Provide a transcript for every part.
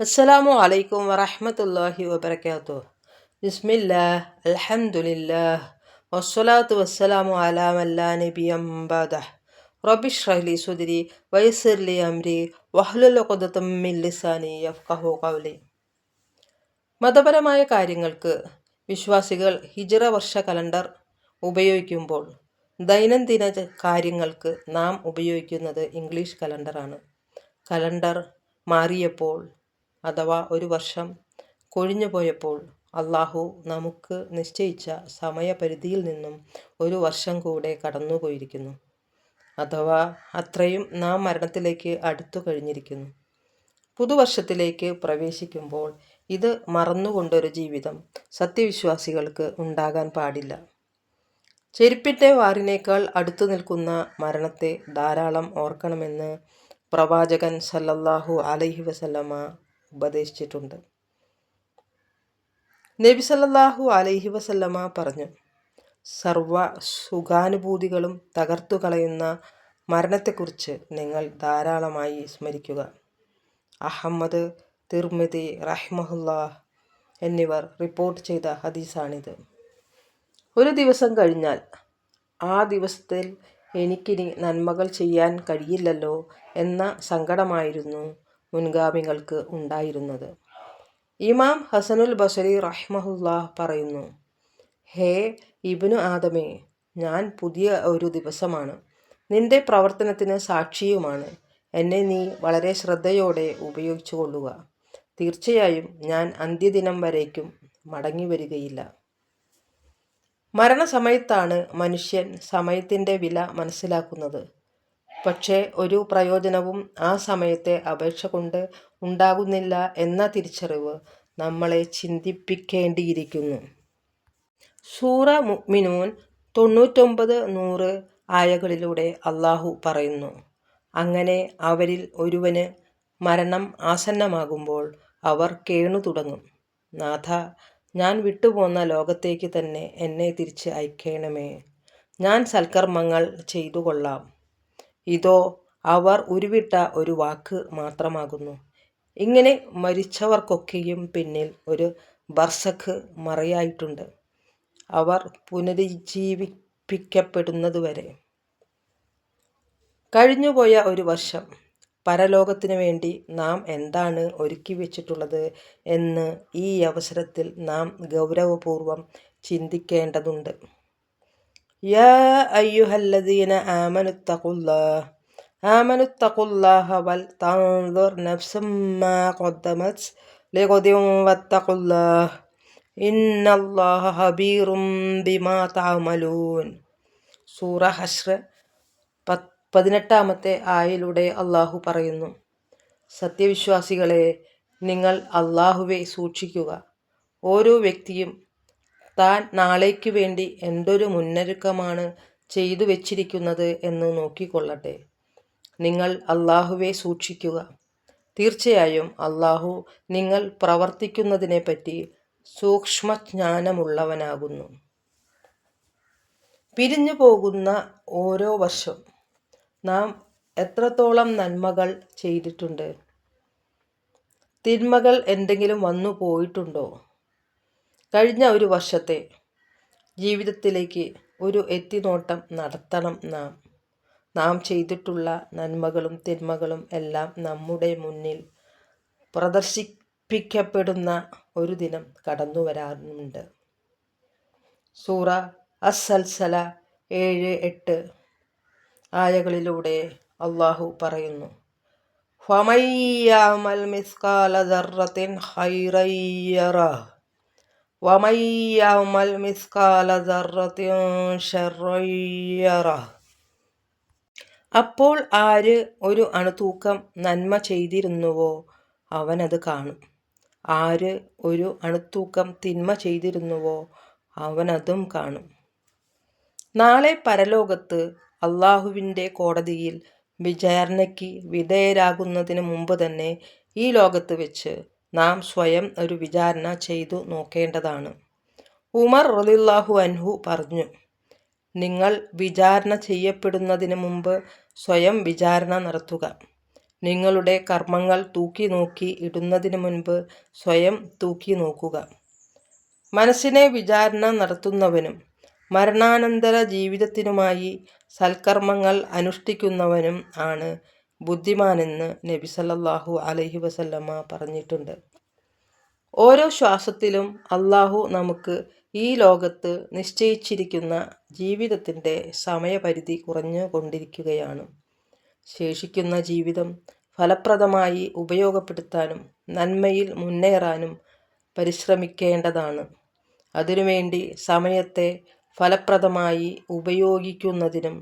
അസ്സലാമു അലൈക്കും വറഹ്മത്തുള്ളാഹി വബറകാതുഹു. ബിസ്മില്ലാ അൽഹംദുലില്ലാഹ് വസ്സലാത്തു വസ്സലാമു അലാ നബി നബിയം റബിഷ് റഹ്ലി സുദ്രി വയസ്സിർ ലി അംരി വഹ്ലുൽ ഉഖ്ദതം മിൻ ലിസാനി യഫ്ഖഹു ഖൗലി. മതപരമായ കാര്യങ്ങൾക്ക് വിശ്വാസികൾ ഹിജറ വർഷ കലണ്ടർ ഉപയോഗിക്കുമ്പോൾ ദൈനംദിന കാര്യങ്ങൾക്ക് നാം ഉപയോഗിക്കുന്നത് ഇംഗ്ലീഷ് കലണ്ടറാണ്. കലണ്ടർ മാറിയപ്പോൾ അഥവാ ഒരു വർഷം കൊഴിഞ്ഞുപോയപ്പോൾ അള്ളാഹു നമുക്ക് നിശ്ചയിച്ച സമയപരിധിയിൽ നിന്നും ഒരു വർഷം കൂടെ കടന്നുപോയിരിക്കുന്നു അഥവാ അത്രയും നാം മരണത്തിലേക്ക് അടുത്തു കഴിഞ്ഞിരിക്കുന്നു. പുതുവർഷത്തിലേക്ക് പ്രവേശിക്കുമ്പോൾ ഇത് മറന്നുകൊണ്ടൊരു ജീവിതം സത്യവിശ്വാസികൾക്ക് ഉണ്ടാകാൻ പാടില്ല. ചെരുപ്പിന്റെ വാറിനേക്കാൾ അടുത്തു നിൽക്കുന്ന മരണത്തെ ധാരാളം ഓർക്കണമെന്ന് പ്രവാചകൻ സല്ലല്ലാഹു അലൈഹി വസല്ലമ ഉപദേശിച്ചിട്ടുണ്ട്. നബി സല്ലല്ലാഹു അലൈഹി വസല്ലമ പറഞ്ഞു സർവ സുഖാനുഭൂതികളും തകർത്തു കളയുന്ന മരണത്തെക്കുറിച്ച് നിങ്ങൾ ധാരാളമായി സ്മരിക്കുക. അഹമ്മദ് തിർമിതി റഹ്മഹുല്ല എന്നിവർ റിപ്പോർട്ട് ചെയ്ത ഹദീസാണിത്. ഒരു ദിവസം കഴിഞ്ഞാൽ ആ ദിവസത്തിൽ എനിക്കിനി നന്മകൾ ചെയ്യാൻ കഴിയില്ലല്ലോ എന്ന സങ്കടമായിരുന്നു മുൻഗാമികൾക്ക് ഉണ്ടായിരുന്നത്. ഇമാം ഹസനുൽ ബസരി റഹ്മഹുല്ലാഹ് പറയുന്നു ഹേ ഇബിനു ആദമേ ഞാൻ പുതിയ ഒരു ദിവസമാണ്. നിന്റെ പ്രവർത്തനത്തിന് സാക്ഷിയുമാണ്. എന്നെ നീ വളരെ ശ്രദ്ധയോടെ ഉപയോഗിച്ചു കൊള്ളുക തീർച്ചയായും ഞാൻ അന്ത്യദിനം വരേക്കും മടങ്ങി വരികയില്ല മരണസമയത്താണ് മനുഷ്യൻ സമയത്തിന്റെ വില മനസ്സിലാക്കുന്നത്. പക്ഷേ ഒരു പ്രയോജനവും ആ സമയത്തെ അപേക്ഷ കൊണ്ട് ഉണ്ടാകുന്നില്ല എന്ന തിരിച്ചറിവ് നമ്മളെ ചിന്തിപ്പിക്കേണ്ടിയിരിക്കുന്നു. സൂറ മുഅ്മിനൂൻ തൊണ്ണൂറ്റൊമ്പത് നൂറ് ആയകളിലൂടെ അള്ളാഹു പറയുന്നു അങ്ങനെ അവരിൽ ഒരുവന് മരണം ആസന്നമാകുമ്പോൾ അവർ കേണു തുടങ്ങും. നാഥ ഞാൻ വിട്ടുപോന്ന ലോകത്തേക്ക് തന്നെ എന്നെ തിരിച്ച് അയക്കണമേ. ഞാൻ സൽക്കർമ്മങ്ങൾ ചെയ്തു കൊള്ളാം ഇതോ അവർ ഉരുവിട്ട ഒരു വാക്ക് മാത്രമാകുന്നു. ഇങ്ങനെ മരിച്ചവർക്കൊക്കെയും പിന്നിൽ ഒരു ബർസഖ് മറയായിട്ടുണ്ട്. അവർ പുനരുജ്ജീവിപ്പിക്കപ്പെടുന്നതുവരെ. കഴിഞ്ഞുപോയ ഒരു വർഷം പരലോകത്തിനു വേണ്ടി നാം എന്താണ് ഒരുക്കി വെച്ചിട്ടുള്ളത് എന്ന് ഈ അവസരത്തിൽ നാം ഗൗരവപൂർവം ചിന്തിക്കേണ്ടതുണ്ട്. യാ اتقوا الله ولتنظر نفس ما قدمت لغد واتقوا الله إن الله خبير بما تعملون സൂറ ഹഷ്ർ പതിനെട്ടാമത്തെ ആയിലൂടെ അള്ളാഹു പറയുന്നു സത്യവിശ്വാസികളെ നിങ്ങൾ അള്ളാഹുവെ സൂക്ഷിക്കുക. ഓരോ വ്യക്തിയും താൻ നാളേക്ക് വേണ്ടി എന്തൊരു മുന്നൊരുക്കമാണ് ചെയ്തു വച്ചിരിക്കുന്നത് എന്ന് നോക്കിക്കൊള്ളട്ടെ. നിങ്ങൾ അള്ളാഹുവെ സൂക്ഷിക്കുക. തീർച്ചയായും അള്ളാഹു നിങ്ങൾ പ്രവർത്തിക്കുന്നതിനെ പറ്റി സൂക്ഷ്മജ്ഞാനമുള്ളവനാകുന്നു. പിരിഞ്ഞു പോകുന്ന ഓരോ വർഷം നാം എത്രത്തോളം നന്മകൾ ചെയ്തിട്ടുണ്ട്. തിന്മകൾ എന്തെങ്കിലും വന്നു പോയിട്ടുണ്ടോ? കഴിഞ്ഞ ഒരു വർഷത്തെ ജീവിതത്തിലേക്ക് ഒരു എത്തിനോട്ടം നടത്തണം നാം. നാം ചെയ്തിട്ടുള്ള നന്മകളും തിന്മകളും എല്ലാം നമ്മുടെ മുന്നിൽ പ്രദർശിപ്പിക്കപ്പെടുന്ന ഒരു ദിനം കടന്നു വരാറുണ്ട്. സൂറ അസൽസല ഏഴ് എട്ട് ആയകളിലൂടെ അള്ളാഹു പറയുന്നു ഫമയ്യാമൽ മിസ്കാല ഹൈറയ്യറ വമയ്യാമൽ മിസ്കാല ഷറയ്യറ അപ്പോൾ ആര് ഒരു അണുതൂക്കം നന്മ ചെയ്തിരുന്നുവോ അവനത് കാണും. ആര് ഒരു അണുതൂക്കം തിന്മ ചെയ്തിരുന്നുവോ അവനതും കാണും. നാളെ പരലോകത്ത് അള്ളാഹുവിന്റെ കോടതിയിൽ വിചാരണയ്ക്ക് വിധേയരാകുന്നതിന് മുമ്പ് തന്നെ ഈ ലോകത്ത് വെച്ച് നാം സ്വയം ഒരു വിചാരണ ചെയ്തു നോക്കേണ്ടതാണ്. ഉമർ റലില്ലാഹു അൻഹു പറഞ്ഞു നിങ്ങൾ വിചാരണ ചെയ്യപ്പെടുന്നതിന് മുമ്പ് സ്വയം വിചാരണ നടത്തുക. നിങ്ങളുടെ കർമ്മങ്ങൾ തൂക്കി നോക്കി ഇടുന്നതിന് മുൻപ് സ്വയം തൂക്കി നോക്കുക. മനസ്സിനെ വിചാരണ നടത്തുന്നവനും മരണാനന്തര ജീവിതത്തിനുമായി സൽക്കർമ്മങ്ങൾ അനുഷ്ഠിക്കുന്നവനും ആണ് ബുദ്ധിമാനെന്ന് നബി സല്ലല്ലാഹു അലൈഹി വസല്ലമ്മ പറഞ്ഞിട്ടുണ്ട്. ഓരോ ശ്വാസത്തിലും അള്ളാഹു നമുക്ക് ഈ ലോകത്ത് നിശ്ചയിച്ചിരിക്കുന്ന ജീവിതത്തിന്റെ സമയപരിധി കുറഞ്ഞു കൊണ്ടിരിക്കുകയാണ്. ശേഷിക്കുന്ന ജീവിതം ഫലപ്രദമായി ഉപയോഗപ്പെടുത്താനും നന്മയിൽ മുന്നേറാനും പരിശ്രമിക്കേണ്ടതാണ്. അതിനുവേണ്ടി സമയത്തെ ഫലപ്രദമായി ഉപയോഗിക്കുന്നതിനും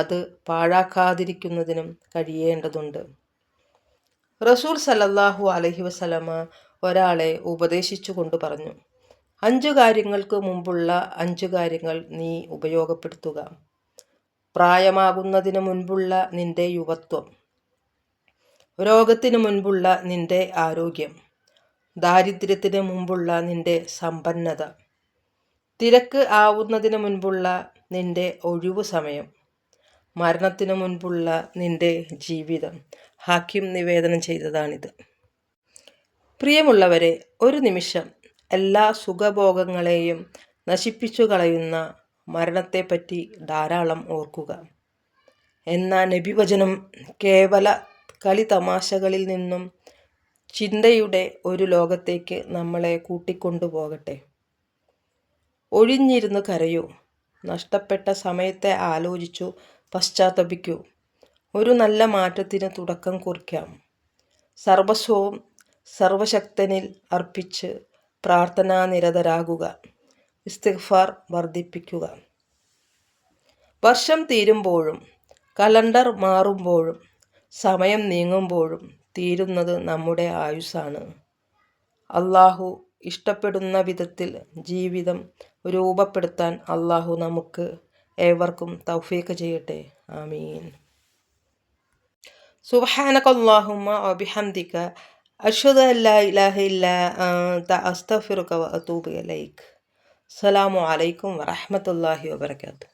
അത് പാഴാക്കാതിരിക്കുന്നതിനും കഴിയേണ്ടതുണ്ട്. റസൂൽ സലല്ലാഹു അലഹി വസലമ ഒരാളെ ഉപദേശിച്ചു കൊണ്ട് പറഞ്ഞു അഞ്ചു കാര്യങ്ങൾക്ക് മുമ്പുള്ള അഞ്ചു കാര്യങ്ങൾ നീ ഉപയോഗപ്പെടുത്തുക. പ്രായമാകുന്നതിന് മുൻപുള്ള നിന്റെ യുവത്വം രോഗത്തിന് മുൻപുള്ള നിന്റെ ആരോഗ്യം ദാരിദ്ര്യത്തിന് മുമ്പുള്ള നിന്റെ സമ്പന്നത തിരക്ക് ആവുന്നതിന് മുൻപുള്ള നിന്റെ ഒഴിവു സമയം മരണത്തിന് മുൻപുള്ള നിന്റെ ജീവിതം. ഹാക്കിം നിവേദനം ചെയ്തതാണിത്. പ്രിയമുള്ളവരെ ഒരു നിമിഷം എല്ലാ സുഖഭോഗങ്ങളെയും നശിപ്പിച്ചു കളയുന്ന മരണത്തെപ്പറ്റി ധാരാളം ഓർക്കുക. എന്ന നബിവചനം കേവല കളി തമാശകളിൽ നിന്നും ചിന്തയുടെ ഒരു ലോകത്തേക്ക് നമ്മളെ കൂട്ടിക്കൊണ്ടുപോകട്ടെ. ഒഴിഞ്ഞിരുന്ന് കരയൂ. നഷ്ടപ്പെട്ട സമയത്തെ ആലോചിച്ചു പശ്ചാത്തപിക്കൂ. ഒരു നല്ല മാറ്റത്തിന് തുടക്കം കുറിക്കാം. സർവസ്വവും സർവശക്തനിൽ അർപ്പിച്ച് പ്രാർത്ഥനാ നിരതരാകുക. ഇസ്തിഗ്ഫാർ വർദ്ധിപ്പിക്കുക. വർഷം തീരുമ്പോഴും കലണ്ടർ മാറുമ്പോഴും സമയം നീങ്ങുമ്പോഴും തീരുന്നത് നമ്മുടെ ആയുസ്സാണ്. അള്ളാഹു ഇഷ്ടപ്പെടുന്ന വിധത്തിൽ ജീവിതം രൂപപ്പെടുത്താൻ അള്ളാഹു നമുക്ക് ഏവർക്കും തൗഫീക്ക് ചെയ്യട്ടെ ആമീൻ സുബഹാനക്കല്ലാഹുമ്മ അബിഹംദിക അഷ്ഹദു അല്ലാ ഇലാഹ ഇല്ല അസ്തഫിറുക വ അത്തൂബ് ഇലൈക് അസ്സലാമു അലൈക്കും വറഹ്മത്തുള്ളാഹി വബറകാതുഹു